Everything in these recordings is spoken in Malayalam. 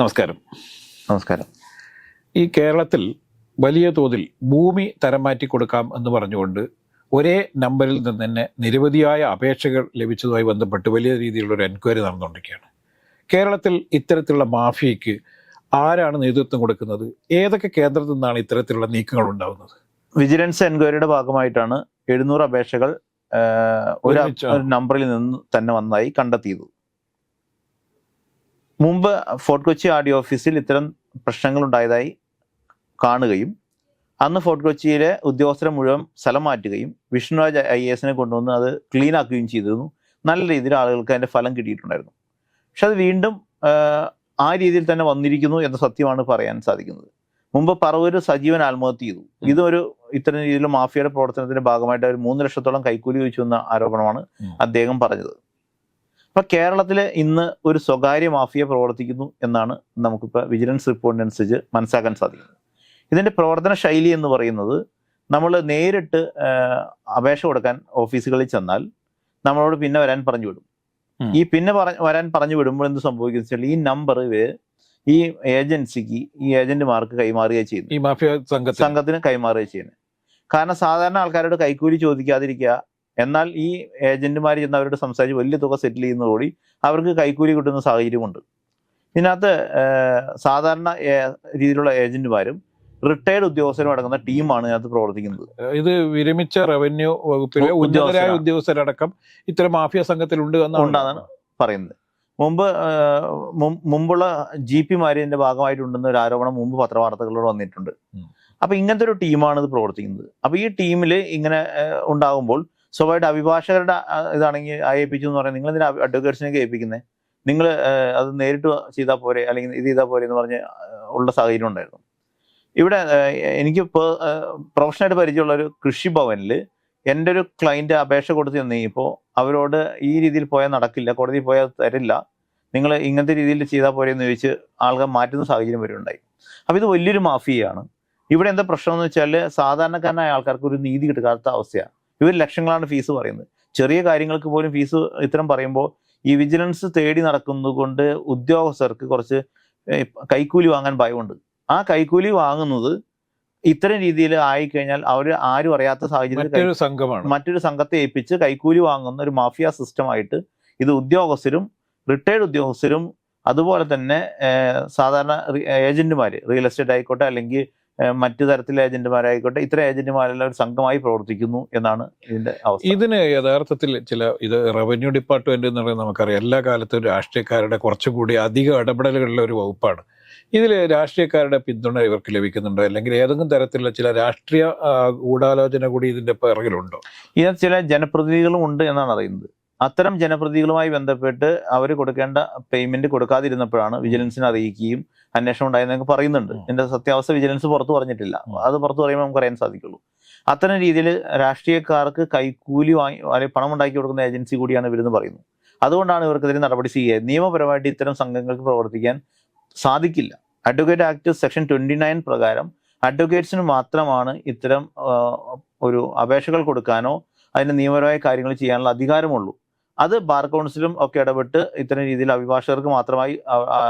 നമസ്കാരം. നമസ്കാരം. ഈ കേരളത്തിൽ വലിയ തോതിൽ ഭൂമി തരം മാറ്റി കൊടുക്കാം എന്ന് പറഞ്ഞുകൊണ്ട് ഒരേ നമ്പറിൽ നിന്ന് തന്നെ നിരവധിയായ അപേക്ഷകൾ ലഭിച്ചതുമായി ബന്ധപ്പെട്ട് വലിയ രീതിയിലുള്ള ഒരു എൻക്വയറി നടന്നുകൊണ്ടിരിക്കുകയാണ്. കേരളത്തിൽ ഇത്തരത്തിലുള്ള മാഫിയയ്ക്ക് ആരാണ് നേതൃത്വം കൊടുക്കുന്നത്? ഏതൊക്കെ കേന്ദ്രത്തിൽ നിന്നാണ് ഇത്തരത്തിലുള്ള നീക്കങ്ങൾ ഉണ്ടാകുന്നത് വിജിലൻസ് എൻക്വയറിയുടെ ഭാഗമായിട്ടാണ് എഴുന്നൂറ് അപേക്ഷകൾ ഒരു നമ്പറിൽ നിന്ന് തന്നെ വന്നതായി കണ്ടെത്തിയത്. മുമ്പ് ഫോർട്ട് കൊച്ചി ആർ ഡി ഓഫീസിൽ ഇത്തരം പ്രശ്നങ്ങൾ ഉണ്ടായതായി കാണുകയും അന്ന് ഫോർട്ട് കൊച്ചിയിലെ ഉദ്യോഗസ്ഥരെ മുഴുവൻ സ്ഥലം മാറ്റുകയും വിഷ്ണുരാജ് ഐ എസിനെ കൊണ്ടുവന്ന് അത് ക്ലീൻ ആക്കുകയും ചെയ്തിരുന്നു. നല്ല രീതിയിൽ ആളുകൾക്ക് അതിന്റെ ഫലം കിട്ടിയിട്ടുണ്ടായിരുന്നു. പക്ഷെ അത് വീണ്ടും ആ രീതിയിൽ തന്നെ വന്നിരിക്കുന്നു എന്ന സത്യമാണ് പറയാൻ സാധിക്കുന്നത്. മുമ്പ് പറവൂർ സജീവൻ ആത്മഹത്യ ചെയ്തു. ഇതും ഒരു ഇത്തരം രീതിയിലുള്ള മാഫിയയുടെ പ്രവർത്തനത്തിന്റെ ഭാഗമായിട്ട് ഒരു മൂന്ന് ലക്ഷത്തോളം കൈക്കൂലി ചോദിച്ചു എന്ന ആരോപണമാണ് അദ്ദേഹം പറഞ്ഞത്. അപ്പൊ കേരളത്തിൽ ഇന്ന് ഒരു സ്വകാര്യ മാഫിയ പ്രവർത്തിക്കുന്നു എന്നാണ് നമുക്കിപ്പോൾ വിജിലൻസ് റിപ്പോർട്ടിനനുസരിച്ച് മനസ്സിലാക്കാൻ സാധിക്കുന്നത്. ഇതിന്റെ പ്രവർത്തന ശൈലി എന്ന് പറയുന്നത് നമ്മൾ നേരിട്ട് അപേക്ഷ കൊടുക്കാൻ ഓഫീസുകളിൽ ചെന്നാൽ നമ്മളോട് പിന്നെ വരാൻ പറഞ്ഞു വിടും. ഈ പിന്നെ പറ വരാൻ പറഞ്ഞു വിടുമ്പോൾ എന്ത് സംഭവിക്കുന്ന വെച്ചാൽ ഈ നമ്പർ ഇവർ ഈ ഏജൻസിക്ക് ഈ ഏജന്റുമാർക്ക് കൈമാറുകയാണ് ചെയ്യുന്നു ഈ മാഫിയ സംഘത്തിന്? കൈമാറുകയാണ് ചെയ്യുന്നത്. കാരണം സാധാരണ ആൾക്കാരോട് കൈക്കൂലി ചോദിക്കാതിരിക്കുക എന്നാൽ ഈ ഏജന്റുമാർ ചെന്ന് അവരോട് സംസാരിച്ച് വലിയ തുക സെറ്റിൽ ചെയ്യുന്നതോടി അവർക്ക് കൈക്കൂലി കിട്ടുന്ന സാഹചര്യമുണ്ട്. ഇതിനകത്ത് സാധാരണ രീതിയിലുള്ള ഏജന്റുമാരും റിട്ടയർഡ് ഉദ്യോഗസ്ഥരും അടങ്ങുന്ന ടീമാണ് ഇതിനകത്ത് പ്രവർത്തിക്കുന്നത്. ഇത് വിരമിച്ച റവന്യൂ വകുപ്പിലെ ഉന്നതരായ. ഉദ്യോഗസ്ഥരടക്കം ഇത്തരം മാഫിയ സംഘത്തിലുണ്ട് എന്നാണ് പറയുന്നത്. മുമ്പ് മുമ്പുള്ള ജി പിമാരിന്റെ ഭാഗമായിട്ടുണ്ടെന്ന ഒരു ആരോപണം മുമ്പ് പത്രവാർത്തകളിലൂടെ വന്നിട്ടുണ്ട്. അപ്പൊ ഇങ്ങനത്തെ ഒരു ടീമാണ് ഇത് പ്രവർത്തിക്കുന്നത്. അപ്പൊ ഈ ടീമിൽ ഇങ്ങനെ ഉണ്ടാകുമ്പോൾ സ്വാഭാവികമായിട്ട് അഭിഭാഷകരുടെ ഇതാണെങ്കിൽ ഏൽപ്പിച്ചു എന്ന് പറഞ്ഞാൽ നിങ്ങൾ ഇതിന് അഡ്വക്കേറ്റ്സിനൊക്കെ ഏൽപ്പിക്കുന്നത് നിങ്ങൾ അത് നേരിട്ട് ചെയ്താൽ പോരെ അല്ലെങ്കിൽ ഇത് ചെയ്താൽ പോരെ എന്ന് പറഞ്ഞ് ഉള്ള സാഹചര്യം ഉണ്ടായിരുന്നു. ഇവിടെ എനിക്ക് പ്രൊഫഷണലായിട്ട് പരിചയമുള്ള ഒരു കൃഷിഭവനിൽ എന്റെ ഒരു ക്ലയന്റ് അപേക്ഷ കൊടുത്ത് തന്നിപ്പോൾ അവരോട് ഈ രീതിയിൽ പോയാൽ നടക്കില്ല കോടതിയിൽ പോയാൽ തരില്ല നിങ്ങൾ ഇങ്ങനത്തെ രീതിയിൽ ചെയ്താൽ പോരെ എന്ന് ചോദിച്ച് ആൾക്കാർ മാറ്റുന്ന സാഹചര്യം വരെ ഉണ്ടായി. അപ്പോൾ ഇത് വലിയൊരു മാഫിയയാണ്. ഇവിടെ എന്താ പ്രശ്നം എന്ന് വെച്ചാൽ സാധാരണക്കാരനായ ആൾക്കാർക്ക് ഒരു നീതി കിട്ടാത്ത അവസ്ഥയാണ്. ഇവർ ലക്ഷങ്ങളാണ് ഫീസ് പറയുന്നത്. ചെറിയ കാര്യങ്ങൾക്ക് പോലും ഫീസ് ഇത്തരം പറയുമ്പോൾ ഈ വിജിലൻസ് തേടി നടക്കുന്നതുകൊണ്ട് ഉദ്യോഗസ്ഥർക്ക് കുറച്ച് കൈക്കൂലി വാങ്ങാൻ ഭയമുണ്ട്. ആ കൈക്കൂലി വാങ്ങുന്നത് ഇത്തരം രീതിയിൽ ആയിക്കഴിഞ്ഞാൽ അവർ ആരും അറിയാത്ത സാഹചര്യത്തിൽ കൈ- മറ്റൊരു സംഘമാണ്. മറ്റൊരു സംഘത്തെ ഏൽപ്പിച്ച് കൈക്കൂലി വാങ്ങുന്ന ഒരു മാഫിയ സിസ്റ്റമായിട്ട് ഇത് ഉദ്യോഗസ്ഥരും റിട്ടയർഡ് ഉദ്യോഗസ്ഥരും അതുപോലെ തന്നെ സാധാരണ ഏജന്റുമാർ റിയൽ എസ്റ്റേറ്റ് ആയിക്കോട്ടെ അല്ലെങ്കിൽ മറ്റു തരത്തിലെ ഏജന്റുമാരായിക്കോട്ടെ ഇത്തരം ഏജന്റുമാരെല്ലാം ഒരു സംഘമായി പ്രവർത്തിക്കുന്നു എന്നാണ് ഇതിന്റെ അവസ്ഥ. ഇതിന് യഥാർത്ഥത്തിൽ ചില ഇത് റവന്യൂ ഡിപ്പാർട്ട്മെന്റ് എന്ന് പറയുന്നത് നമുക്കറിയാം. എല്ലാ കാലത്തും രാഷ്ട്രീയക്കാരുടെ കുറച്ചുകൂടി അധിക ഇടപെടലുകളുള്ള ഒരു വകുപ്പാണ്. ഇതിൽ രാഷ്ട്രീയക്കാരുടെ പിന്തുണ ഇവർക്ക് ലഭിക്കുന്നുണ്ടോ. അല്ലെങ്കിൽ ഏതെങ്കിലും തരത്തിലുള്ള ചില രാഷ്ട്രീയ ഗൂഢാലോചന കൂടി ഇതിന്റെ പിറകിലുണ്ടോ? ഇതിന് ചില ജനപ്രതിനിധികളും ഉണ്ട് എന്നാണ് അറിയുന്നത്. അത്തരം ജനപ്രതികളുമായി ബന്ധപ്പെട്ട് അവർ കൊടുക്കേണ്ട പേയ്മെന്റ് കൊടുക്കാതിരുന്നപ്പോഴാണ് വിജിലൻസിനെ അറിയിക്കുകയും അന്വേഷണം ഉണ്ടായെന്നൊക്കെ പറയുന്നുണ്ട്. എന്റെ ഇതിന്റെ സത്യാവസ്ഥ വിജിലൻസ് പുറത്തു പറഞ്ഞിട്ടില്ല. അത് പുറത്തു പറയുമ്പോൾ നമുക്ക് അറിയാൻ സാധിക്കുള്ളൂ. അത്തരം രീതിയിൽ രാഷ്ട്രീയക്കാർക്ക് കൈക്കൂലി വാങ്ങി അല്ലെങ്കിൽ പണം ഉണ്ടാക്കി കൊടുക്കുന്ന ഏജൻസി കൂടിയാണ് ഇവരെന്ന് പറയുന്നു അതുകൊണ്ടാണ് ഇവർക്കെതിരെ നടപടി സ്വീകരിക്കുക നിയമപരമായിട്ട് ഇത്തരം സംഘങ്ങൾക്ക് പ്രവർത്തിക്കാൻ സാധിക്കില്ല. Advocate act section twenty nine പ്രകാരം അഡ്വക്കേറ്റ്സിന് മാത്രമാണ് ഇത്തരം ഒരു അപേക്ഷകൾ കൊടുക്കാനോ അതിന് നിയമപരമായ കാര്യങ്ങൾ ചെയ്യാനുള്ള അധികാരമുള്ളൂ. അത് ബാർ കൗൺസിലും ഒക്കെ ഇടപെട്ട് ഇത്തരം രീതിയിൽ അഭിഭാഷകർക്ക് മാത്രമായി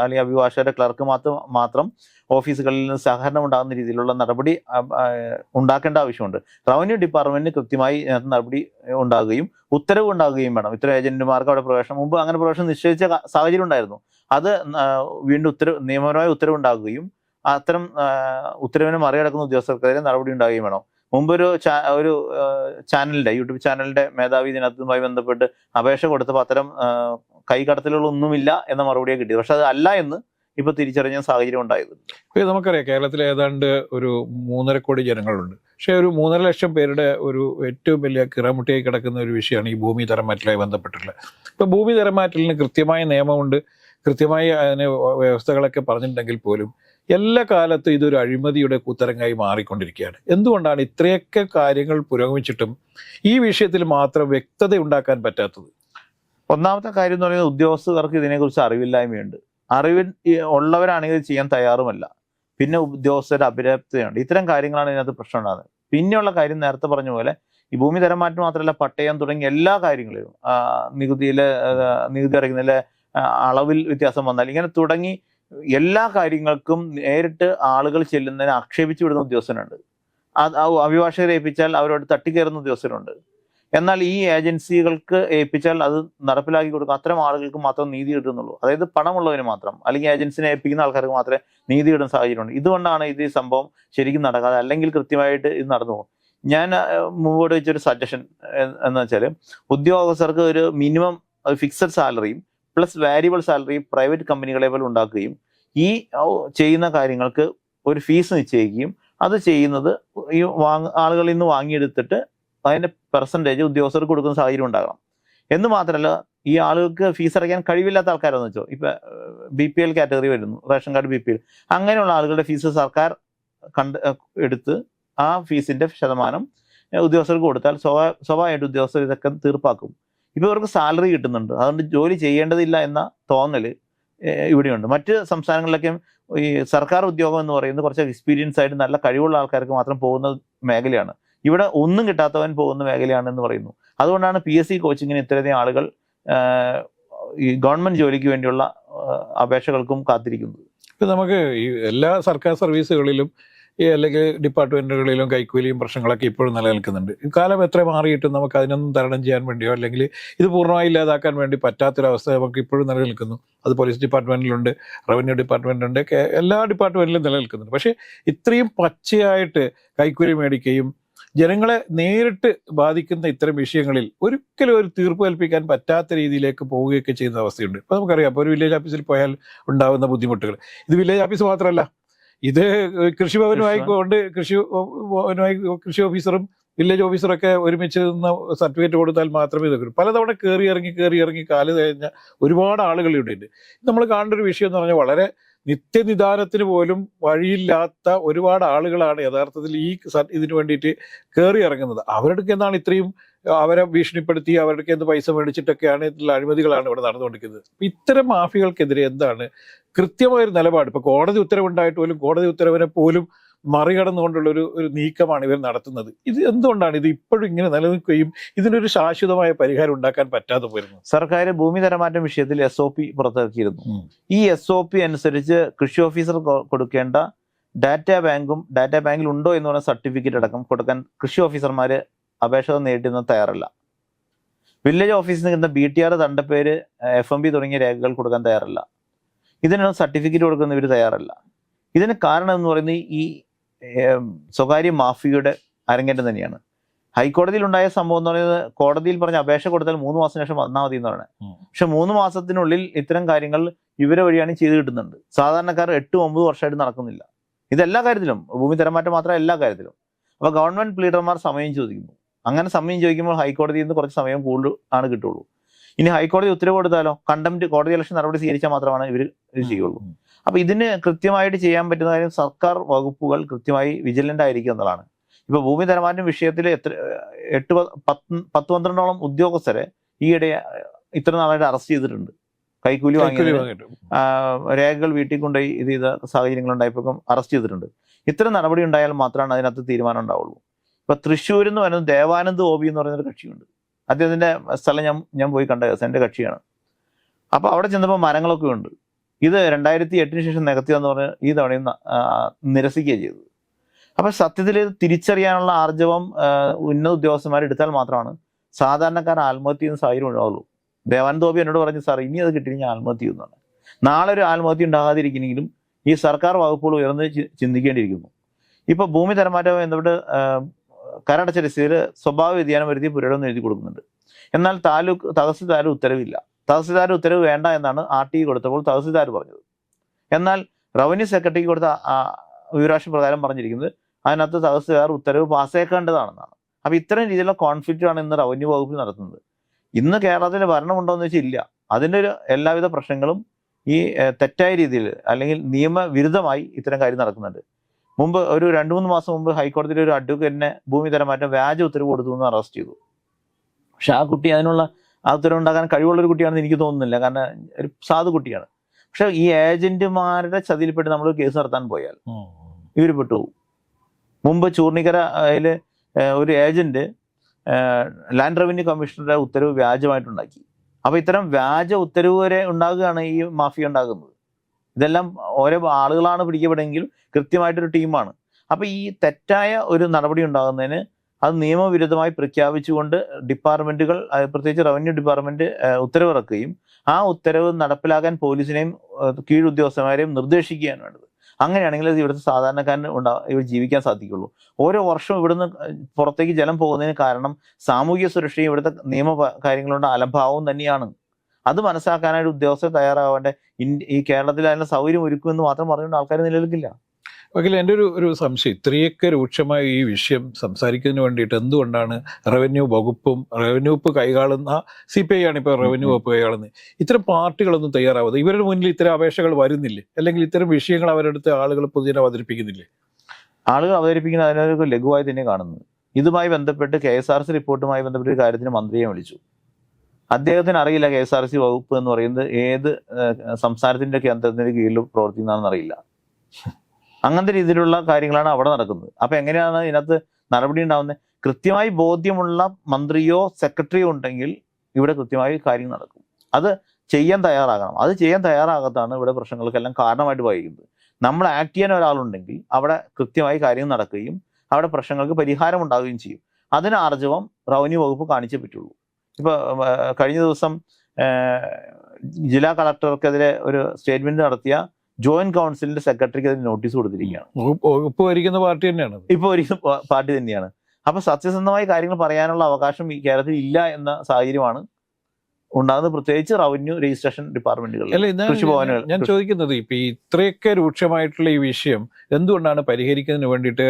അല്ലെങ്കിൽ അഭിഭാഷകരുടെ ക്ലർക്ക് മാത്രം മാത്രം ഓഫീസുകളിൽ നിന്ന് സഹകരണം ഉണ്ടാകുന്ന രീതിയിലുള്ള നടപടി ഉണ്ടാക്കേണ്ട ആവശ്യമുണ്ട്. റവന്യൂ ഡിപ്പാർട്ട്മെന്റിന് കൃത്യമായി നടപടി ഉണ്ടാകുകയും ഉത്തരവ് ഉണ്ടാകുകയും വേണം. ഇത്തരം ഏജന്റുമാർക്ക് അവിടെ പ്രവേശനം മുമ്പ് അങ്ങനെ പ്രവേശനം നിശ്ചയിച്ച സാഹചര്യം ഉണ്ടായിരുന്നു. അത് വീണ്ടും ഉത്തരവ് നിയമപരമായ ഉത്തരവ് ഉണ്ടാകുകയും അത്തരം ഉത്തരവിനെ മറികടക്കുന്ന ഉദ്യോഗസ്ഥർക്കെതിരെ നടപടി ഉണ്ടാകുകയും വേണം. മുമ്പൊരു ഒരു ചാനലിന്റെ യൂട്യൂബ് ചാനലിന്റെ മേധാവി ഇതിനകത്തുമായി ബന്ധപ്പെട്ട് അപേക്ഷ കൊടുത്തപ്പോൾ അത്തരം കൈകടത്തലുകളൊന്നുമില്ല എന്ന മറുപടിയെ കിട്ടി പക്ഷെ അത് അല്ല എന്ന് ഇപ്പൊ തിരിച്ചറിഞ്ഞ സാഹചര്യം ഉണ്ടായത് ഇപ്പൊ നമുക്കറിയാം കേരളത്തിൽ ഏതാണ്ട് ഒരു മൂന്നര കോടി ജനങ്ങളുണ്ട്. പക്ഷേ ഒരു മൂന്നര ലക്ഷം പേരുടെ ഒരു ഏറ്റവും വലിയ കിറമുട്ടിയായി കിടക്കുന്ന ഒരു വിഷയമാണ് ഈ ഭൂമി തരംമാറ്റലുമായി ബന്ധപ്പെട്ടിട്ടുള്ളത്. ഇപ്പൊ ഭൂമി തരംമാറ്റലിന് കൃത്യമായ നിയമമുണ്ട്. കൃത്യമായി അതിന് വ്യവസ്ഥകളൊക്കെ പറഞ്ഞിട്ടുണ്ടെങ്കിൽ പോലും എല്ലാ കാലത്തും ഇതൊരു അഴിമതിയുടെ കൂത്തരങ്ങായി മാറിക്കൊണ്ടിരിക്കുകയാണ്. എന്തുകൊണ്ടാണ് ഇത്രയൊക്കെ കാര്യങ്ങൾ പുരോഗമിച്ചിട്ടും ഈ വിഷയത്തിൽ മാത്രം വ്യക്തത ഉണ്ടാക്കാൻ പറ്റാത്തത്? ഒന്നാമത്തെ കാര്യം എന്ന് പറയുന്നത് ഉദ്യോഗസ്ഥർക്ക് ഇതിനെക്കുറിച്ച് അറിവില്ലായ്മയുണ്ട്. അറിവിൽ ഉള്ളവരാണെങ്കിൽ ചെയ്യാൻ തയ്യാറുമല്ല. പിന്നെ ഉദ്യോഗസ്ഥരുടെ അപര്യാപ്തതയുണ്ട് ഇത്തരം കാര്യങ്ങളാണ് ഇതിനകത്ത് പ്രശ്നം ഉണ്ടാകുന്നത്. പിന്നെയുള്ള കാര്യം നേരത്തെ പറഞ്ഞ പോലെ ഈ ഭൂമി തരം മാറ്റം മാത്രമല്ല പട്ടയം തുടങ്ങിയ എല്ലാ കാര്യങ്ങളിലും നികുതിയിലെ നികുതി അടയ്ക്കുന്നതിലെ അളവിൽ വ്യത്യാസം വന്നാൽ ഇങ്ങനെ തുടങ്ങി എല്ലാ കാര്യങ്ങൾക്കും നേരിട്ട് ആളുകൾ ചെല്ലുന്നതിനെ ആക്ഷേപിച്ചു വിടുന്ന ഉദ്യോഗസ്ഥനുണ്ട്. അഭിഭാഷകരെ ഏൽപ്പിച്ചാൽ അവരോട് തട്ടിക്കയറുന്ന ഉദ്യോഗസ്ഥരുണ്ട്. എന്നാൽ ഈ ഏജൻസികൾക്ക് ഏൽപ്പിച്ചാൽ അത് നടപ്പിലാക്കി കൊടുക്കും അത്തരം ആളുകൾക്ക് മാത്രം നീതി കിട്ടുന്നുള്ളൂ. അതായത് പണമുള്ളവന് മാത്രം അല്ലെങ്കിൽ ഏജൻസിനെ ഏൽപ്പിക്കുന്ന ആൾക്കാർക്ക് മാത്രമേ നീതി കിട്ടുന്ന സാഹചര്യമുണ്ട്. ഇതുകൊണ്ടാണ് ഇത് സംഭവം ശരിക്കും നടക്കാതെ അല്ലെങ്കിൽ കൃത്യമായിട്ട് ഇത് നടന്നു പോകും ഞാൻ മുമ്പോട്ട് വെച്ചൊരു സജഷൻ എന്ന് വെച്ചാൽ ഉദ്യോഗസ്ഥർക്ക് ഒരു മിനിമം ഫിക്സഡ് സാലറിയും പ്ലസ് വാരിയബിൾ സാലറി പ്രൈവറ്റ് കമ്പനികളെ പോലെ ഉണ്ടാക്കുകയും ഈ ചെയ്യുന്ന കാര്യങ്ങൾക്ക് ഒരു ഫീസ് നിശ്ചയിക്കുകയും അത് ചെയ്യുന്നത് ഈ വാങ്ങ ആളുകളിൽ നിന്ന് വാങ്ങിയെടുത്തിട്ട് അതിന്റെ പെർസെന്റേജ് ഉദ്യോഗസ്ഥർക്ക് കൊടുക്കുന്ന സാഹചര്യം ഉണ്ടാകണം. എന്ന് മാത്രമല്ല ഈ ആളുകൾക്ക് ഫീസ് അടയ്ക്കാൻ കഴിവില്ലാത്ത ആൾക്കാരെന്ന് വെച്ചോ. ഇപ്പം ബി പി എൽ കാറ്റഗറി വരുന്നു ration card B P L അങ്ങനെയുള്ള ആളുകളുടെ ഫീസ് സർക്കാർ കണ്ട് എടുത്ത് ആ ഫീസിന്റെ ശതമാനം ഉദ്യോഗസ്ഥർക്ക് കൊടുത്താൽ സ്വഭാവ സ്വാഭാവികമായിട്ട് ഉദ്യോഗസ്ഥർ ഇതൊക്കെ തീർപ്പാക്കും. ഇപ്പൊ ഇവർക്ക് സാലറി കിട്ടുന്നുണ്ട്. അതുകൊണ്ട് ജോലി ചെയ്യേണ്ടതില്ല എന്ന തോന്നൽ ഇവിടെയുണ്ട്. മറ്റ് സംസ്ഥാനങ്ങളിലൊക്കെ ഈ സർക്കാർ ഉദ്യോഗം എന്ന് പറയുന്നത് കുറച്ച് എക്സ്പീരിയൻസ് ആയിട്ട് നല്ല കഴിവുള്ള ആൾക്കാർക്ക് മാത്രം പോകുന്ന മേഖലയാണ്. ഇവിടെ ഒന്നും കിട്ടാത്തവൻ പോകുന്ന മേഖലയാണെന്ന് പറയുന്നു. അതുകൊണ്ടാണ് പി എസ് സി കോച്ചിങ്ങിന് ഇത്രയധികം ആളുകൾ ഈ ഗവൺമെന്റ് ജോലിക്ക് വേണ്ടിയുള്ള അപേക്ഷകൾക്കും കാത്തിരിക്കുന്നത്. ഇപ്പം നമുക്ക് ഈ എല്ലാ സർക്കാർ സർവീസുകളിലും ഈ അല്ലെങ്കിൽ ഡിപ്പാർട്ട്മെന്റുകളിലും കൈക്കൂലിയും പ്രശ്നങ്ങളൊക്കെ ഇപ്പോഴും നിലനിൽക്കുന്നുണ്ട്. കാലം എത്ര മാറിയിട്ടും നമുക്ക് അതിനൊന്നും തരണം ചെയ്യാൻ വേണ്ടിയോ അല്ലെങ്കിൽ ഇത് പൂർണമായി ഇല്ലാതാക്കാൻ വേണ്ടി പറ്റാത്തൊരവസ്ഥ നമുക്ക് ഇപ്പോഴും നിലനിൽക്കുന്നു. അത് പോലീസ് ഡിപ്പാർട്ട്മെന്റിലുണ്ട് റവന്യൂ ഡിപ്പാർട്ട്മെന്റിലുണ്ട് എല്ലാ ഡിപ്പാർട്ട്മെന്റിലും നിലനിൽക്കുന്നുണ്ട്. പക്ഷേ ഇത്രയും പച്ചയായിട്ട് കൈക്കൂലി മേടിക്കുകയും ജനങ്ങളെ നേരിട്ട് ബാധിക്കുന്ന ഇത്തരം വിഷയങ്ങളിൽ ഒരിക്കലും ഒരു തീർപ്പ് കൽപ്പിക്കാൻ പറ്റാത്ത രീതിയിലേക്ക് പോവുകയൊക്കെ ചെയ്യുന്ന അവസ്ഥയുണ്ട്. അപ്പോൾ നമുക്കറിയാം അപ്പോൾ ഒരു വില്ലേജ് ഓഫീസിൽ പോയാൽ ഉണ്ടാകുന്ന ബുദ്ധിമുട്ടുകൾ. ഇത് വില്ലേജ് ഓഫീസ് മാത്രമല്ല ഇത് കൃഷി ഭവനുമായി കൊണ്ട് കൃഷി ഭവനുമായി കൃഷി ഓഫീസറും വില്ലേജ് ഓഫീസറൊക്കെ ഒരുമിച്ച് നിന്ന് സർട്ടിഫിക്കറ്റ് കൊടുത്താൽ മാത്രമേ ഇത് കിട്ടൂ. പലതവണ കയറി ഇറങ്ങി കയറി ഇറങ്ങി കാൽ കഴിഞ്ഞ ഒരുപാട് ആളുകൾ ഇവിടെ ഉണ്ട്. നമ്മൾ കാണേണ്ട ഒരു വിഷയം എന്ന് പറഞ്ഞാൽ വളരെ നിത്യനിദാനത്തിന് പോലും വഴിയില്ലാത്ത ഒരുപാട് ആളുകളാണ് യഥാർത്ഥത്തിൽ ഈ ഇതിന് വേണ്ടിയിട്ട് കയറി ഇറങ്ങുന്നത്. അവരുടെ എന്താണ് ഇത്രയും അവരെ ഭീഷണിപ്പെടുത്തി അവരുടെ എന്ത് പൈസ മേടിച്ചിട്ടൊക്കെയാണ് ഇതിലുള്ള അഴിമതികളാണ് ഇവിടെ നടന്നുകൊണ്ടിരിക്കുന്നത്. ഇത്തരം മാഫികൾക്കെതിരെ എന്താണ് കൃത്യമായൊരു നിലപാട്. ഇപ്പൊ കോടതി ഉത്തരവുണ്ടായിട്ട് പോലും കോടതി ഉത്തരവിനെ പോലും മറികടന്നുകൊണ്ടുള്ള ഒരു ഒരു നീക്കമാണ് ഇവർ നടത്തുന്നത്. ഇത് എന്തുകൊണ്ടാണ് ഇത് ഇപ്പോഴും ഇങ്ങനെ നിലനിൽക്കുകയും ഇതിനൊരു ശാശ്വതമായ പരിഹാരം ഉണ്ടാക്കാൻ പറ്റാതെ പോയിരുന്നു? സർക്കാർ ഭൂമി തരമാറ്റം വിഷയത്തിൽ എസ് ഒ പി പുറത്തിറക്കിയിരുന്നു. ഈ എസ് ഒ പി അനുസരിച്ച് കൃഷി ഓഫീസർ കൊടുക്കേണ്ട ഡാറ്റാ ബാങ്കും ഡാറ്റാ ബാങ്കിൽ ഉണ്ടോ എന്ന് പറയുന്ന സർട്ടിഫിക്കറ്റ് അടക്കം കൊടുക്കാൻ കൃഷി ഓഫീസർമാർ അപേക്ഷ നേരിടുന്ന തയ്യാറല്ല. വില്ലേജ് ഓഫീസിൽ നിന്ന് ബി ടി ആർ തണ്ടപ്പേര് എഫ് എം ബി തുടങ്ങിയ രേഖകൾ കൊടുക്കാൻ തയ്യാറല്ല. ഇതിനൊന്നും സർട്ടിഫിക്കറ്റ് കൊടുക്കുന്ന ഇവർ തയ്യാറല്ല. ഇതിന് കാരണം എന്ന് പറയുന്നത് ഈ സ്വകാര്യ മാഫിയയുടെ അരങ്ങേറ്റം തന്നെയാണ്. ഹൈക്കോടതിയിൽ ഉണ്ടായ സംഭവം എന്ന് പറയുന്നത് കോടതിയിൽ പറഞ്ഞ അപേക്ഷ കൊടുത്താൽ മൂന്ന് മാസത്തിന് ശേഷം വന്നാൽ മതി എന്ന് പറയുന്നത്. പക്ഷെ മൂന്ന് മാസത്തിനുള്ളിൽ ഇത്തരം കാര്യങ്ങൾ ഇവരെ വഴിയാണ് ചെയ്ത് കിട്ടുന്നുണ്ട്. സാധാരണക്കാർ എട്ട് ഒമ്പത് വർഷമായിട്ട് നടക്കുന്നില്ല. ഇതെല്ലാ കാര്യത്തിലും. ഭൂമി തരമാറ്റം മാത്രമല്ല എല്ലാ കാര്യത്തിലും. അപ്പൊ ഗവൺമെന്റ് പ്ലീഡർമാർ സമയം ചോദിക്കുന്നു. അങ്ങനെ സമയം ചോദിക്കുമ്പോൾ ഹൈക്കോടതിയിൽ നിന്ന് കുറച്ച് സമയം കൂടുതൽ ആണ് കിട്ടുള്ളൂ ഇനി ഹൈക്കോടതി ഉത്തരവ് കൊടുത്താലോ? കണ്ടംപ്റ്റ് കോടതി ഇലക്ഷൻ നടപടി സ്വീകരിച്ചാൽ മാത്രമാണ് ഇവർ ഇത് ചെയ്യുള്ളൂ. അപ്പൊ ഇതിന് കൃത്യമായിട്ട് ചെയ്യാൻ പറ്റുന്ന കാര്യം സർക്കാർ വകുപ്പുകൾ കൃത്യമായി വിജിലന്റ് ആയിരിക്കും എന്നുള്ളതാണ്. ഇപ്പൊ ഭൂമി തരമാറ്റം വിഷയത്തിൽ എത്ര എട്ട് പത്ത് പത്ത് പന്ത്രണ്ടോളം ഉദ്യോഗസ്ഥരെ ഈയിടെ ഇത്ര നാളായിട്ട് അറസ്റ്റ് ചെയ്തിട്ടുണ്ട്. കൈക്കൂലി വാങ്ങി വാങ്ങിയിട്ട്. രേഖകൾ വീട്ടിൽ കൊണ്ടുപോയി ഇത് ചെയ്ത സാഹചര്യങ്ങൾ ഉണ്ടായപ്പോൾ അറസ്റ്റ് ചെയ്തിട്ടുണ്ട്. ഇത്തരം നടപടി ഉണ്ടായാൽ മാത്രമാണ് അതിനകത്ത് തീരുമാനം ഉണ്ടാവുള്ളൂ. ഇപ്പൊ തൃശ്ശൂരിൽ എന്ന് പറയുന്നത് ദേവാനന്ദ് ഓബി എന്ന് പറയുന്ന ഒരു കക്ഷിയുണ്ട്. അദ്ദേഹത്തിന്റെ സ്ഥലം ഞാൻ ഞാൻ പോയി കണ്ട കേസ് എന്റെ കക്ഷിയാണ്. അപ്പോൾ അവിടെ ചെന്നപ്പോൾ മരങ്ങളൊക്കെ ഉണ്ട്. ഇത് രണ്ടായിരത്തി എട്ടിന് ശേഷം നികത്തിയെന്ന് പറഞ്ഞ് ഈ തവണയും നിരസിക്കുകയാണ് ചെയ്തത്. അപ്പോൾ സത്യത്തിൽ ഇത് തിരിച്ചറിയാനുള്ള ആർജവം ഉന്നത ഉദ്യോഗസ്ഥന്മാർ എടുത്താൽ മാത്രമാണ് സാധാരണക്കാർ ആത്മഹത്യ ചെയ്യുന്ന സാഹചര്യം ഉണ്ടാവുള്ളൂ ദേവാനന്ദ് ഗോപി എന്നോട് പറഞ്ഞു സാർ ഇനി അത് കിട്ടി ഞാൻ ആത്മഹത്യ ചെയ്യുന്നതാണ് നാളെ ഒരു ആത്മഹത്യ ഉണ്ടാകാതിരിക്കുന്നെങ്കിലും ഈ സർക്കാർ വകുപ്പുകൾ ഉയർന്ന് ചിന്തിക്കേണ്ടിയിരിക്കുന്നു. ഇപ്പൊ ഭൂമി തരമാറ്റം ബന്ധപ്പെട്ട് കരടച്ച രസീതിൽ സ്വഭാവ വ്യതിയാനം വരുത്തി പുരടം എഴുതി കൊടുക്കുന്നുണ്ട്. എന്നാൽ താലൂക്ക് തഹസിൽദാർ ഉത്തരവില്ല. തഹസിൽദാർ ഉത്തരവ് വേണ്ട എന്നാണ് ആർ ടി കൊടുത്തപ്പോൾ തഹസിൽദാർ പറഞ്ഞത്. എന്നാൽ റവന്യൂ സെക്രട്ടറിക്ക് കൊടുത്ത വിവരാശ പ്രകാരം പറഞ്ഞിരിക്കുന്നത് അതിനകത്ത് തഹസിൽദാർ ഉത്തരവ് പാസ്സേക്കേണ്ടതാണെന്നാണ് അപ്പോൾ ഇത്തരം രീതിയിലുള്ള കോൺഫ്ലിക്റ്റ് ആണ് ഇന്ന് റവന്യൂ വകുപ്പിൽ നടത്തുന്നത്. ഇന്ന് കേരളത്തിൽ ഭരണമുണ്ടോയെന്ന് വെച്ചാൽ ഇല്ല അതിന്റെ ഒരു എല്ലാവിധ പ്രശ്നങ്ങളും ഈ തെറ്റായ രീതിയിൽ അല്ലെങ്കിൽ നിയമവിരുദ്ധമായി ഇത്തരം കാര്യം നടക്കുന്നുണ്ട്. മുമ്പ് ഒരു രണ്ട് മൂന്ന് മാസം മുമ്പ് ഹൈക്കോടതിയിൽ ഒരു അഡ്വക്കേറ്റിനെ ഭൂമി തരമാറ്റം വ്യാജ ഉത്തരവ് കൊടുത്തു എന്ന് അറസ്റ്റ് ചെയ്തു. പക്ഷെ ആ കുട്ടി അതിനുള്ള ആ ഉത്തരവ് ഉണ്ടാക്കാൻ കഴിവുള്ള ഒരു കുട്ടിയാണെന്ന് എനിക്ക് തോന്നുന്നില്ല. കാരണം ഒരു സാധു കുട്ടിയാണ്. പക്ഷെ ഈ ഏജന്റുമാരുടെ ചതിയിൽപ്പെട്ട് നമ്മൾ കേസ് നടത്താൻ പോയാൽ. ഇവർ പെട്ടുപോകും. മുമ്പ് ചൂർണിക്കര അതിൽ ഒരു ഏജന്റ് ലാൻഡ് റവന്യൂ കമ്മീഷണറുടെ ഉത്തരവ് വ്യാജമായിട്ടുണ്ടാക്കി. അപ്പൊ ഇത്തരം വ്യാജ ഉത്തരവ് വരെ ഉണ്ടാകുകയാണ് ഈ മാഫിയ ഉണ്ടാകുന്നത് ഇതെല്ലാം ഓരോ ആളുകളാണ് പിടിക്കപ്പെടുന്നെങ്കിൽ കൃത്യമായിട്ടൊരു ടീമാണ്. അപ്പൊ ഈ തെറ്റായ ഒരു നടപടി ഉണ്ടാകുന്നതിന് അത് നിയമവിരുദ്ധമായി പ്രഖ്യാപിച്ചുകൊണ്ട് ഡിപ്പാർട്ട്മെന്റുകൾ പ്രത്യേകിച്ച് റവന്യൂ ഡിപ്പാർട്ട്മെന്റ് ഏഹ്, ഉത്തരവിറക്കുകയും ആ ഉത്തരവ് നടപ്പിലാക്കാൻ പോലീസിനെയും കീഴുദ്യോഗസ്ഥന്മാരെയും നിർദ്ദേശിക്കുകയാണ് വേണ്ടത്. അങ്ങനെയാണെങ്കിൽ ഇവിടുത്തെ സാധാരണക്കാരന് ഉണ്ടാ ഇവിടെ ജീവിക്കാൻ സാധിക്കുള്ളൂ. ഓരോ വർഷവും ഇവിടുന്ന് പുറത്തേക്ക് ജലം പോകുന്നതിന് കാരണം സാമൂഹ്യ സുരക്ഷയും ഇവിടുത്തെ നിയമ കാര്യങ്ങളുടെ അലംഭാവവും തന്നെയാണ്. അത് മനസ്സിലാക്കാനായിട്ട് ഉദ്യോഗസ്ഥർ തയ്യാറാവേണ്ട ഈ കേരളത്തിൽ അതിനുള്ള സൗകര്യം ഒരുക്കുമെന്ന് മാത്രം പറഞ്ഞുകൊണ്ട് ആൾക്കാർ നിലനിൽക്കില്ല. വക്കീൽ എന്റെ ഒരു ഒരു സംശയം. ഇത്രയൊക്കെ രൂക്ഷമായ ഈ വിഷയം സംസാരിക്കുന്നതിന് വേണ്ടിയിട്ട് എന്തുകൊണ്ടാണ് റവന്യൂ വകുപ്പും റവന്യൂ വകുപ്പ് കൈകാളുന്ന സി പി ഐ ആണ് ഇപ്പോൾ റവന്യൂ വകുപ്പ് കൈകാളുന്നത്? ഇത്തരം പാർട്ടികളൊന്നും തയ്യാറാവുന്നത് ഇവരുടെ മുന്നിൽ ഇത്തരം അപേക്ഷകൾ വരുന്നില്ലേ? അല്ലെങ്കിൽ ഇത്തരം വിഷയങ്ങൾ അവരെടുത്ത് ആളുകൾ പൊതുജനം അവതരിപ്പിക്കുന്നില്ലേ? ആളുകൾ അവതരിപ്പിക്കുന്ന അതിനൊരു ലഘുവായി തന്നെ കാണുന്നത് ഇതുമായി ബന്ധപ്പെട്ട് കെ എസ് ആർ സി റിപ്പോർട്ടുമായി ബന്ധപ്പെട്ട് ഒരു കാര്യത്തിന് മന്ത്രിയെ വിളിച്ചു. അദ്ദേഹത്തിന് അറിയില്ല കെ എസ് ആർ സി വകുപ്പ് എന്ന് പറയുന്നത് ഏത് സംസ്ഥാനത്തിന്റെ കേന്ദ്രത്തിന്റെ കീഴിൽ പ്രവർത്തിക്കുന്നതാണെന്ന് അറിയില്ല. അങ്ങനത്തെ രീതിയിലുള്ള കാര്യങ്ങളാണ് അവിടെ നടക്കുന്നത്. അപ്പൊ എങ്ങനെയാണ് ഇതിനകത്ത് നടപടി ഉണ്ടാവുന്നത്? കൃത്യമായി ബോധ്യമുള്ള മന്ത്രിയോ സെക്രട്ടറിയോ ഉണ്ടെങ്കിൽ ഇവിടെ കൃത്യമായി കാര്യം നടക്കും. അത് ചെയ്യാൻ തയ്യാറാകണം. അത് ചെയ്യാൻ തയ്യാറാകാത്താണ് ഇവിടെ പ്രശ്നങ്ങൾക്കെല്ലാം കാരണമായിട്ട് വഹിക്കുന്നത് നമ്മൾ ആക്ട് ചെയ്യാൻ ഒരാളുണ്ടെങ്കിൽ അവിടെ കൃത്യമായി കാര്യങ്ങൾ നടക്കുകയും അവിടെ പ്രശ്നങ്ങൾക്ക് പരിഹാരം ഉണ്ടാവുകയും ചെയ്യും. അതിന് ആർജവം റവന്യൂ വകുപ്പ് കാണിച്ചേ പറ്റുള്ളൂ. ഇപ്പൊ ഏർ, കഴിഞ്ഞ ദിവസം ജില്ലാ കളക്ടർക്കെതിരെ ഒരു സ്റ്റേറ്റ്മെന്റ് നടത്തിയ ജോയിന്റ് കൗൺസിലിന്റെ സെക്രട്ടറിക്ക് അതിന് നോട്ടീസ് കൊടുത്തിരിക്കുകയാണ്. ഇപ്പൊ ഭരിക്കുന്ന പാർട്ടി തന്നെയാണ് ഇപ്പോൾ ഭരിക്കുന്ന പാർട്ടി തന്നെയാണ്. അപ്പൊ സത്യസന്ധമായ കാര്യങ്ങൾ പറയാനുള്ള അവകാശം ഈ കേരളത്തിൽ ഇല്ല എന്ന സാഹചര്യമാണ് ഉണ്ടാകുന്നത് പ്രത്യേകിച്ച് റവന്യൂ രജിസ്ട്രേഷൻ ഡിപ്പാർട്ട്മെന്റുകളിൽ കൃഷിഭവനുകൾ ഞാൻ ചോദിക്കുന്നത് ഇപ്പൊ ഇത്രയൊക്കെ രൂക്ഷമായിട്ടുള്ള ഈ വിഷയം എന്തുകൊണ്ടാണ് പരിഹരിക്കുന്നതിന് വേണ്ടിയിട്ട്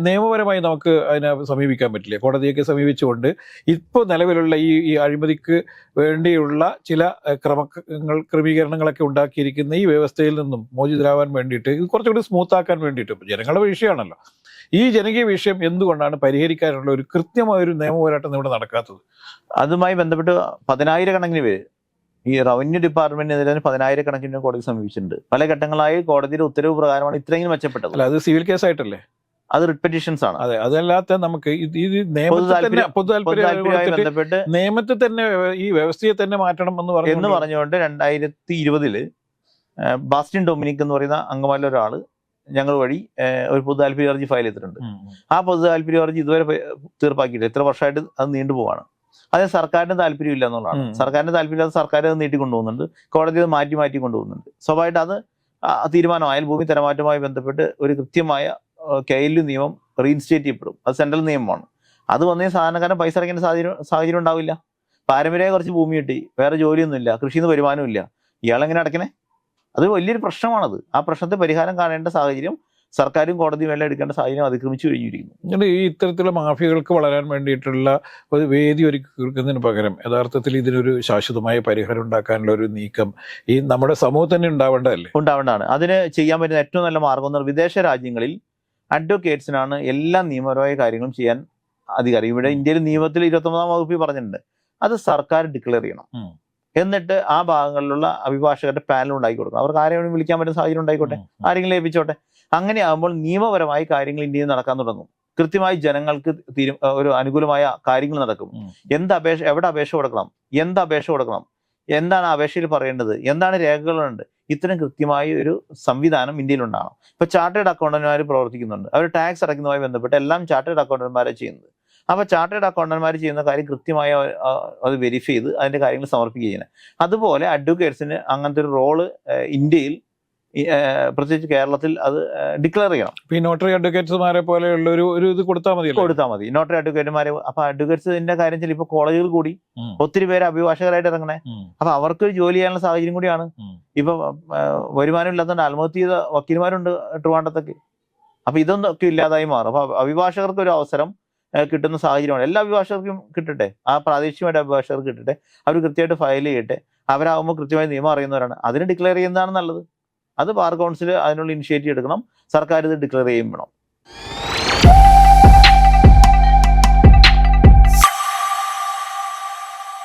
നിയമപരമായി നമുക്ക് അതിനെ സമീപിക്കാൻ പറ്റില്ല. കോടതിയൊക്കെ സമീപിച്ചുകൊണ്ട് ഇപ്പോൾ നിലവിലുള്ള ഈ ഈ അഴിമതിക്ക് വേണ്ടിയുള്ള ചില ക്രമങ്ങൾ ക്രമീകരണങ്ങളൊക്കെ ഉണ്ടാക്കിയിരിക്കുന്ന ഈ വ്യവസ്ഥയിൽ നിന്നും മോചിതരാവാൻ വേണ്ടിയിട്ട് ഇത് കുറച്ചുകൂടി സ്മൂത്ത് ആക്കാൻ വേണ്ടിയിട്ട് ജനങ്ങളുടെ വിഷയമാണല്ലോ. ഈ ജനകീയ വിഷയം എന്തുകൊണ്ടാണ് പരിഹരിക്കാനുള്ള ഒരു കൃത്യമായ ഒരു നിയമപോരാട്ടം ഇവിടെ നടക്കാത്തത്? അതുമായി ബന്ധപ്പെട്ട് പതിനായിരക്കണക്കിന് പേര് ഈ റവന്യൂ ഡിപ്പാർട്ട്മെന്റിനെതിരെ പതിനായിരക്കണക്കിന് കോടതി സമീപിച്ചിട്ടുണ്ട്. പല ഘട്ടങ്ങളായി കോടതിയുടെ ഉത്തരവ് പ്രകാരമാണ് ഇത്രയും മെച്ചപ്പെട്ടത്. അല്ല അത് സിവിൽ കേസ് ആയിട്ടല്ലേ അത് റിപ്പറ്റീഷൻസ് പെറ്റീഷൻസ് ആണ്. അതെ അതല്ലാത്ത നമുക്ക് ബന്ധപ്പെട്ട് നിയമത്തെ തന്നെ ഈ വ്യവസ്ഥയെ തന്നെ മാറ്റണം എന്ന് പറഞ്ഞു എന്ന് പറഞ്ഞുകൊണ്ട് രണ്ടായിരത്തി ഇരുപതിൽ ബാസ്റ്റിൻ ഡൊമിനിക് എന്ന് പറയുന്ന അംഗമല്ല ഒരാൾ ഞങ്ങൾ വഴി ഒരു പൊതു താല്പര്യ ഹർജി ഫയൽ ചെയ്തിട്ടുണ്ട്. ആ പൊതു താല്പര്യ ഹർജി ഇതുവരെ തീർപ്പാക്കിയിട്ടില്ല. എത്ര വർഷമായിട്ട് അത് നീണ്ടുപോവാണ് അതിന് സർക്കാരിന് താല്പര്യമില്ല എന്നുള്ളതാണ്. സർക്കാരിന് താല്പര്യമില്ലാതെ സർക്കാർ അത് നീട്ടിക്കൊണ്ടുപോകുന്നുണ്ട്. കോടതി അത് മാറ്റി മാറ്റി കൊണ്ടുപോകുന്നുണ്ട്. സ്വാഭാവികമായിട്ട് അത് ആ തീരുമാനമായാൽ ഭൂമി തരമാറ്റവുമായി ബന്ധപ്പെട്ട് ഒരു കൃത്യമായ കെ എൽ നിയമം റീഇൻസ്റ്റേറ്റ് ചെയ്യപ്പെടും. അത് സെൻട്രൽ നിയമമാണ്. അത് വന്നേ സാധാരണക്കാരൻ പൈസ അടയ്ക്കേണ്ട സാഹചര്യം സാഹചര്യം ഉണ്ടാവില്ല. പാരമ്പര്യ കുറച്ച് ഭൂമി കിട്ടി. വേറെ ജോലിയൊന്നുമില്ല. കൃഷിയിൽ നിന്ന് വരുമാനമില്ല ഇയാളെങ്ങനെ അടയ്ക്കണേ? അത് വലിയൊരു പ്രശ്നമാണത്. ആ പ്രശ്നത്തെ പരിഹാരം കാണേണ്ട സാഹചര്യം സർക്കാരും കോടതിയും എല്ലാം എടുക്കേണ്ട സാഹചര്യം അതിക്രമിച്ചു കഴിഞ്ഞിരിക്കുന്നു. ഇങ്ങനെ ഈ ഇത്തരത്തിലുള്ള മാഫിയകൾക്ക് വളരാൻ വേണ്ടിയിട്ടുള്ള ഒരു വേദി ഒരുക്കുന്നതിന് പകരം യഥാർത്ഥത്തിൽ ഇതിനൊരു ശാശ്വതമായ പരിഹാരം ഉണ്ടാക്കാനുള്ള ഒരു നീക്കം ഈ നമ്മുടെ സമൂഹത്തിൽ തന്നെ ഉണ്ടാവേണ്ടതല്ലേ? ഉണ്ടാവേണ്ടതാണ്. അതിന് ചെയ്യാൻ പറ്റുന്ന ഏറ്റവും നല്ല മാർഗം എന്ന് വിദേശ രാജ്യങ്ങളിൽ അഡ്വക്കേറ്റ്സിനാണ് എല്ലാ നിയമപരമായ കാര്യങ്ങളും ചെയ്യാൻ അധികാരം. ഇവിടെ ഇന്ത്യയിൽ നിയമത്തിൽ ഇരുപത്തൊമ്പതാം വകുപ്പിൽ പറഞ്ഞിട്ടുണ്ട്. അത് സർക്കാർ ഡിക്ലെയർ ചെയ്യണം. എന്നിട്ട് ആ ഭാഗങ്ങളിലുള്ള അഭിഭാഷകരുടെ പാനൽ ഉണ്ടാക്കി കൊടുക്കും. അവർക്ക് ആരെയും വിളിക്കാൻ പറ്റുന്ന സാഹചര്യം ഉണ്ടായിക്കോട്ടെ? ആരെങ്കിലും ആരെങ്കിലും അങ്ങനെ ആകുമ്പോൾ നിയമപരമായി കാര്യങ്ങൾ ഇന്ത്യയിൽ നടക്കാൻ തുടങ്ങും. കൃത്യമായി ജനങ്ങൾക്ക് തീരു ഒരു അനുകൂലമായ കാര്യങ്ങൾ നടക്കും. എന്ത് അപേക്ഷ എവിടെ അപേക്ഷ കൊടുക്കണം? എന്ത് അപേക്ഷ കൊടുക്കണം? എന്താണ് അപേക്ഷയിൽ പറയേണ്ടത്? എന്താണ് രേഖകളുണ്ട്? ഇത്തരം കൃത്യമായ ഒരു സംവിധാനം ഇന്ത്യയിൽ ഉണ്ടാകണം ഇപ്പൊ ചാർട്ടേഡ് അക്കൗണ്ടന്റുമാർ പ്രവർത്തിക്കുന്നുണ്ട്. അവർ ടാക്സ് അടയ്ക്കുന്നതുമായി ബന്ധപ്പെട്ട് എല്ലാം ചാർട്ടേഡ് അക്കൗണ്ടന്റുമാരെ ചെയ്യുന്നത്. അപ്പൊ ചാർട്ടേഡ് അക്കൗണ്ടന്മാർ ചെയ്യുന്ന കാര്യം കൃത്യമായി അത് വെരിഫൈ ചെയ്ത് അതിന്റെ കാര്യങ്ങൾ സമർപ്പിക്കുക ചെയ്യുന്നത് അതുപോലെ അഡ്വക്കേറ്റ്സിന് അങ്ങനത്തെ ഒരു റോൾ ഇന്ത്യയിൽ പ്രത്യേകിച്ച് കേരളത്തിൽ അത് ഡിക്ലെയർ ചെയ്യണം. ഈ നോട്ടറി അഡ്വക്കേറ്റ്സുമാരെ പോലെയുള്ള ഒരു ഒരു ഇത് കൊടുത്താൽ മതി കൊടുത്താൽ മതി. നോട്ടറി അഡ്വക്കേറ്റുമാരെ അപ്പൊ അഡ്വക്കേറ്റ്സിന്റെ കാര്യം വെച്ചാൽ ഇപ്പൊ കോളേജുകൾ കൂടി ഒത്തിരി പേര് അഭിഭാഷകരായിട്ട് ഇറങ്ങണേ. അപ്പൊ അവർക്ക് ഒരു ജോലി ചെയ്യാനുള്ള സാഹചര്യം കൂടിയാണ്. ഇപ്പൊ വരുമാനം ഇല്ലാത്തതുകൊണ്ട് ആത്മഹത്യ ചെയ്ത വക്കീൽമാരുണ്ട് ട്രിവാണ്ടത്തൊക്കെ. അപ്പൊ ഇതൊന്നും ഒക്കെ ഇല്ലാതായി മാറും. അപ്പൊ അഭിഭാഷകർക്ക് ഒരു അവസരം കിട്ടുന്ന സാഹചര്യമാണ്. എല്ലാ അഭിഭാഷകർക്കും കിട്ടട്ടെ. ആ പ്രാദേശികമായിട്ട് അഭിഭാഷകർക്ക് കിട്ടട്ടെ. അവർ കൃത്യമായിട്ട് ഫയൽ ചെയ്യട്ടെ. അവരാകുമ്പോൾ കൃത്യമായി നിയമം അറിയുന്നവരാണ്. അതിന് ഡിക്ലെയർ ചെയ്യുന്നതാണ് നല്ലത്. അത് ബാർ കൗൺസിൽ അതിനുള്ള ഇനിഷ്യേറ്റീവ് എടുക്കണം. സർക്കാർ ഇത് ഡിക്ലെയർ ചെയ്യും വേണം.